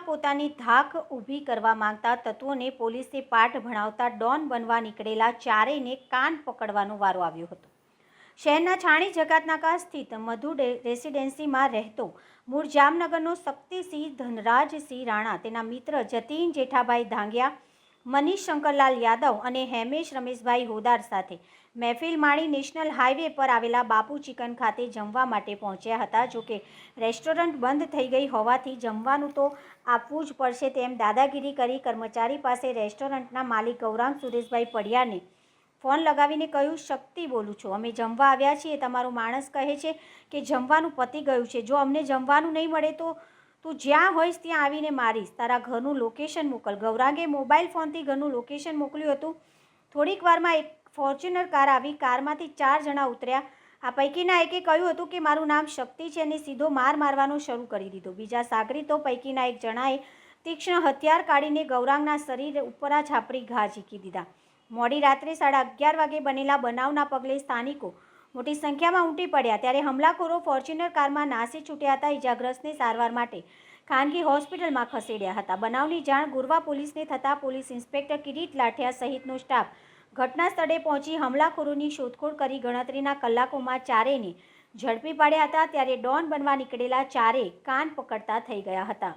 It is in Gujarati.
પોતાની ધાક ઊભી કરવા માંગતા તત્વોને પોલીસે પાઠ ભણાવતા ડોન બનવા નીકળેલા ચારેયને કાન પકડવાનો વારો આવ્યો હતો. શહેરના છાણી જકાતનાકા સ્થિત મધુ રેસિડેન્સીમાં રહેતો મૂળ જામનગરનો શક્તિસિંહ ધનરાજસિંહ રાણા તેના મિત્ર જતીન જેઠાભાઈ ધાંગિયા મનીષ શંકરલાલ યાદવ અને હેમેશ રમેશભાઈ હોદાર સાથે. મહેફિલ માણી નેશનલ હાઈવે પર આવેલા બાપુ ચિકન ખાતે જમવા માટે પહોંચ્યા હતા. જોકે રેસ્ટોરન્ટ બંધ થઈ ગઈ હોવાથી જમવાનું તો આપવું જ પડશે તેમ દાદાગીરી કરી કર્મચારી પાસે રેસ્ટોરન્ટના માલિક ગૌરાંગ સુરેશભાઈ પડિયાને ફોન લગાવીને કહ્યું, શક્તિ બોલું છું. અમે જમવા આવ્યા છીએ. તમારો માણસ કહે છે કે જમવાનું પતી ગયું છે. જો અમને જમવાનું નહીં મળે તો તું જ્યાં હોઈશ ત્યાં આવીને મારીશ. તારા ઘરનું લોકેશન મોકલ. ગૌરાંગે મોબાઈલ ફોનથી ઘરનું લોકેશન મોકલ્યું હતું. થોડીક વારમાં એક ફોર્ચ્યુનર કાર આવી. કારમાંથી ચાર જણા ઉતર્યા. આ પૈકીના એકે કહ્યું હતું કે મારું નામ શક્તિ છે અને સીધો માર મારવાનો શરૂ કરી દીધો. બીજા સાગરીતો પૈકીના એક જણાએ તીક્ષ્ણ હથિયાર કાઢીને ગૌરાંગના શરીર ઉપરા છાપરી ઘા ઝીકી દીધા. મોડી રાત્રે સાડા અગિયાર વાગે બનેલા બનાવના પગલે સ્થાનિકો મોટી સંખ્યામાં ઉમટી પડ્યા ત્યારે હમલાખોરો ફોર્ચ્યુનર કારમાં નાસી છૂટ્યા હતા ઇજાગ્રસ્તને સારવાર માટે. ખાનગી હોસ્પિટલમાં ખસેડ્યા હતા. બનાવની જાણ ગુરવા પોલીસને થતાં પોલીસ ઇન્સ્પેક્ટર કિરીટ લાઠિયા સહિતનો સ્ટાફ ઘટના સ્થળે પહોંચી હમલાખોરોની શોધખોળ કરી ગણતરીના કલાકોમાં ચારેયને ઝડપી પાડ્યા હતા. ત્યારે ડોન બનવા નીકળેલા ચારે કાન પકડતા થઈ ગયા હતા.